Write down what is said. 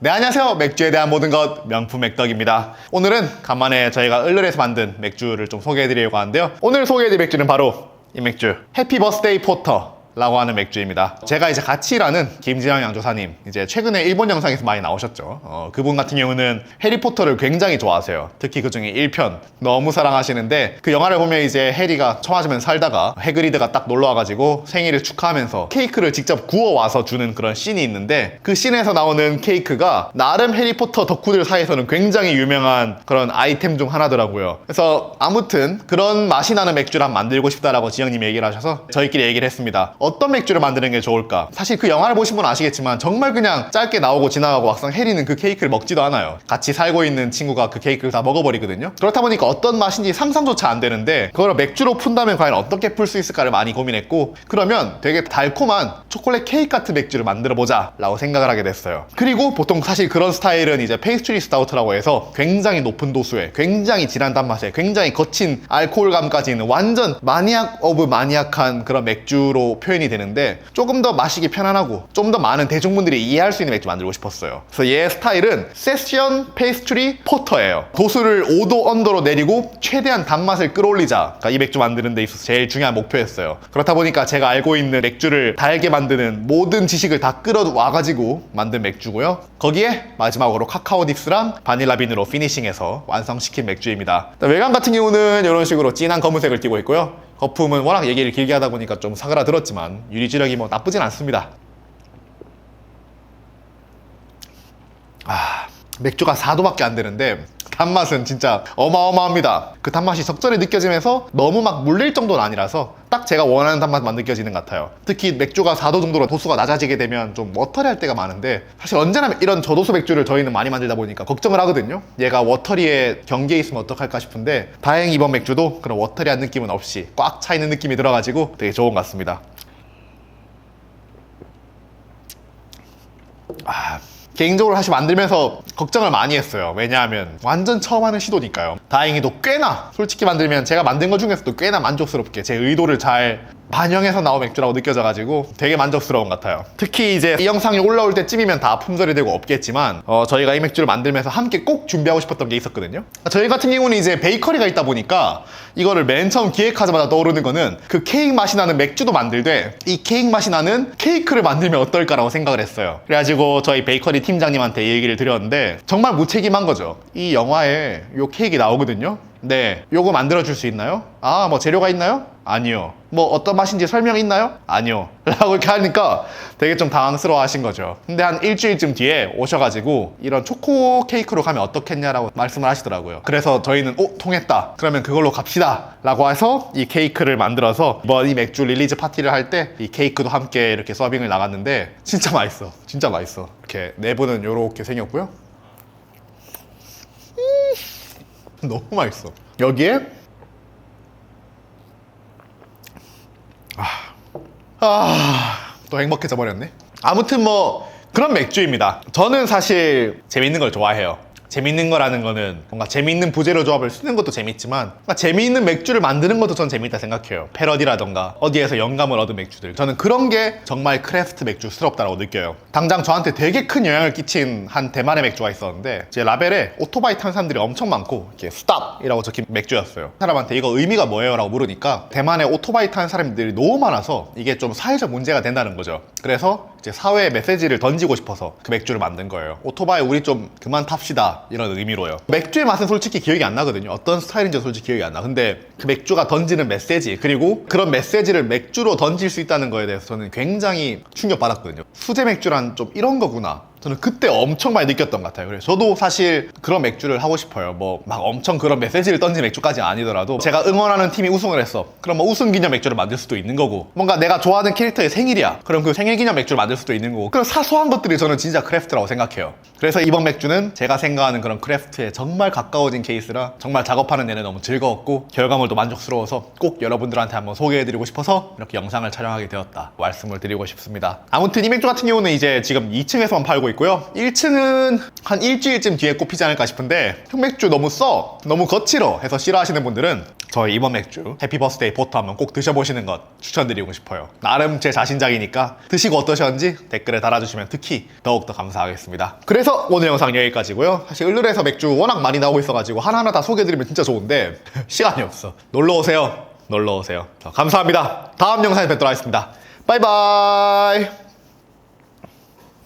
네 안녕하세요. 맥주에 대한 모든 것 명품 맥덕입니다. 오늘은 간만에 저희가 을르에서 만든 맥주를 좀 소개해드리려고 하는데요. 오늘 소개해드릴 맥주는 바로 이 맥주 해피 버스데이 포터 라고 하는 맥주입니다. 제가 이제 같이 일하는 김진영 양조사님, 이제 최근에 일본 영상에서 많이 나오셨죠. 어, 그분 같은 경우는 해리포터를 굉장히 좋아하세요. 특히 그 중에 1편 너무 사랑하시는데 그 영화를 보면 이제 해리가 청아주면 살다가 해그리드가 딱 놀러 와가지고 생일을 축하하면서 케이크를 직접 구워 와서 주는 그런 씬이 있는데 그 씬에서 나오는 케이크가 나름 해리포터 덕후들 사이에서는 굉장히 유명한 그런 아이템 중 하나더라고요. 그래서 아무튼 그런 맛이 나는 맥주를 한번 만들고 싶다라고 지영님이 얘기를 하셔서 저희끼리 얘기를 했습니다. 어떤 맥주를 만드는 게 좋을까? 사실 그 영화를 보신 분은 아시겠지만 정말 그냥 짧게 나오고 지나가고 막상 해리는 그 케이크를 먹지도 않아요. 같이 살고 있는 친구가 그 케이크를 다 먹어버리거든요. 그렇다 보니까 어떤 맛인지 상상조차 안 되는데 그걸 맥주로 푼다면 과연 어떻게 풀 수 있을까를 많이 고민했고 그러면 되게 달콤한 초콜릿 케이크 같은 맥주를 만들어 보자 라고 생각을 하게 됐어요. 그리고 보통 사실 그런 스타일은 이제 페이스트리 스타우트라고 해서 굉장히 높은 도수에 굉장히 진한 단맛에 굉장히 거친 알코올감까지 있는 완전 마니악 오브 마니악한 그런 맥주로 표현 이 되는데 조금 더 마시기 편안하고 좀 더 많은 대중분들이 이해할 수 있는 맥주 만들고 싶었어요. 그래서 얘 스타일은 세션 페이스트리 포터예요. 도수를 5도 언더로 내리고 최대한 단맛을 끌어올리자. 이 맥주 만드는 데 있어서 제일 중요한 목표였어요. 그렇다 보니까 제가 알고 있는 맥주를 달게 만드는 모든 지식을 다 끌어와가지고 만든 맥주고요. 거기에 마지막으로 카카오 닙스랑 바닐라 빈으로 피니싱해서 완성시킨 맥주입니다. 외관 같은 경우는 이런 식으로 진한 검은색을 띠고 있고요. 거품은 워낙 얘기를 길게 하다 보니까 좀 사그라들었지만 유리지력이 뭐 나쁘진 않습니다. 아, 맥주가 4도밖에 안 되는데 단맛은 진짜 어마어마합니다. 그 단맛이 적절히 느껴지면서 너무 막 물릴 정도는 아니라서 딱 제가 원하는 단맛만 느껴지는 것 같아요. 특히 맥주가 4도 정도로 도수가 낮아지게 되면 좀 워터리할 때가 많은데 사실 언제나 이런 저도수 맥주를 저희는 많이 만들다 보니까 걱정을 하거든요. 얘가 워터리의 경계에 있으면 어떡할까 싶은데 다행히 이번 맥주도 그런 워터리한 느낌은 없이 꽉 차 있는 느낌이 들어가지고 되게 좋은 것 같습니다. 아, 개인적으로 사실 만들면서 걱정을 많이 했어요. 왜냐하면 완전 처음 하는 시도니까요. 다행히도 꽤나 솔직히 만들면 제가 만든 것 중에서도 꽤나 만족스럽게 제 의도를 잘 반영해서 나온 맥주라고 느껴져가지고 되게 만족스러운 것 같아요. 특히 이제 이 영상이 올라올 때쯤이면 다 품절이 되고 없겠지만 어, 저희가 이 맥주를 만들면서 함께 꼭 준비하고 싶었던 게 있었거든요. 저희 같은 경우는 이제 베이커리가 있다 보니까 이거를 맨 처음 기획하자마자 떠오르는 거는 그 케이크 맛이 나는 맥주도 만들되 이 케이크 맛이 나는 케이크를 만들면 어떨까라고 생각을 했어요. 그래가지고 저희 베이커리 팀장님한테 이 얘기를 드렸는데 정말 무책임한 거죠. 이 영화에 요 케이크 나오거든요. 네, 요거 만들어 줄 수 있나요? 아, 뭐 재료가 있나요? 아니요. 뭐 어떤 맛인지 설명 있나요? 아니요. 라고 이렇게 하니까 되게 좀 당황스러워 하신 거죠. 근데 한 일주일쯤 뒤에 오셔가지고 이런 초코 케이크로 가면 어떻겠냐라고 말씀을 하시더라고요. 그래서 저희는 오, 통했다. 그러면 그걸로 갑시다. 라고 해서 이 케이크를 만들어서 이번 이 맥주 릴리즈 파티를 할 때 이 케이크도 함께 이렇게 서빙을 나갔는데 진짜 맛있어. 진짜 맛있어. 이렇게 내부는 이렇게 생겼고요. 음, 너무 맛있어. 여기에 아, 또 행복해져 버렸네. 아무튼 뭐 그런 맥주입니다. 저는 사실 재밌는 걸 좋아해요. 재밌는 거라는 거는 뭔가 재밌는 부재료 조합을 쓰는 것도 재밌지만 재미있는 맥주를 만드는 것도 전 재밌다 생각해요. 패러디라던가 어디에서 영감을 얻은 맥주들. 저는 그런 게 정말 크래프트 맥주스럽다고 느껴요. 당장 저한테 되게 큰 영향을 끼친 한 대만의 맥주가 있었는데 제 라벨에 오토바이 탄 사람들이 엄청 많고 이렇게 스탑이라고 적힌 맥주였어요. 사람한테 이거 의미가 뭐예요? 라고 물으니까 대만에 오토바이 탄 사람들이 너무 많아서 이게 좀 사회적 문제가 된다는 거죠. 그래서 이제 사회에 메시지를 던지고 싶어서 그 맥주를 만든 거예요. 오토바이 우리 좀 그만 탑시다 이런 의미로요. 맥주의 맛은 솔직히 기억이 안 나거든요. 어떤 스타일인지 솔직히 기억이 안 나. 근데 그 맥주가 던지는 메시지 그리고 그런 메시지를 맥주로 던질 수 있다는 거에 대해서 저는 굉장히 충격받았거든요. 수제 맥주란 좀 이런 거구나. 저는 그때 엄청 많이 느꼈던 것 같아요. 그래서 저도 사실 그런 맥주를 하고 싶어요. 뭐 막 엄청 그런 메시지를 던진 맥주까지는 아니더라도 제가 응원하는 팀이 우승을 했어. 그럼 뭐 우승 기념 맥주를 만들 수도 있는 거고 뭔가 내가 좋아하는 캐릭터의 생일이야. 그럼 그 생일 기념 맥주를 만들 수도 있는 거고 그런 사소한 것들이 저는 진짜 크래프트라고 생각해요. 그래서 이번 맥주는 제가 생각하는 그런 크래프트에 정말 가까워진 케이스라 정말 작업하는 내내 너무 즐거웠고 결과물도 만족스러워서 꼭 여러분들한테 한번 소개해드리고 싶어서 이렇게 영상을 촬영하게 되었다 말씀을 드리고 싶습니다. 아무튼 이 맥주 같은 경우는 이제 지금 2층에서만 팔고 있고요. 1층은 한 일주일쯤 뒤에 꼽히지 않을까 싶은데 흑맥주 너무 써 너무 거칠어 해서 싫어하시는 분들은 저희 이번 맥주 해피 버스데이 포터 한번 꼭 드셔보시는 것 추천드리고 싶어요. 나름 제 자신작이니까 드시고 어떠셨는지 댓글에 달아주시면 특히 더욱더 감사하겠습니다. 그래서 오늘 영상 여기까지고요. 사실 을루에서 맥주 워낙 많이 나오고 있어가지고 하나하나 다 소개해드리면 진짜 좋은데 시간이 없어. 놀러오세요. 놀러오세요. 감사합니다. 다음 영상에 뵙도록 하겠습니다. 바이바이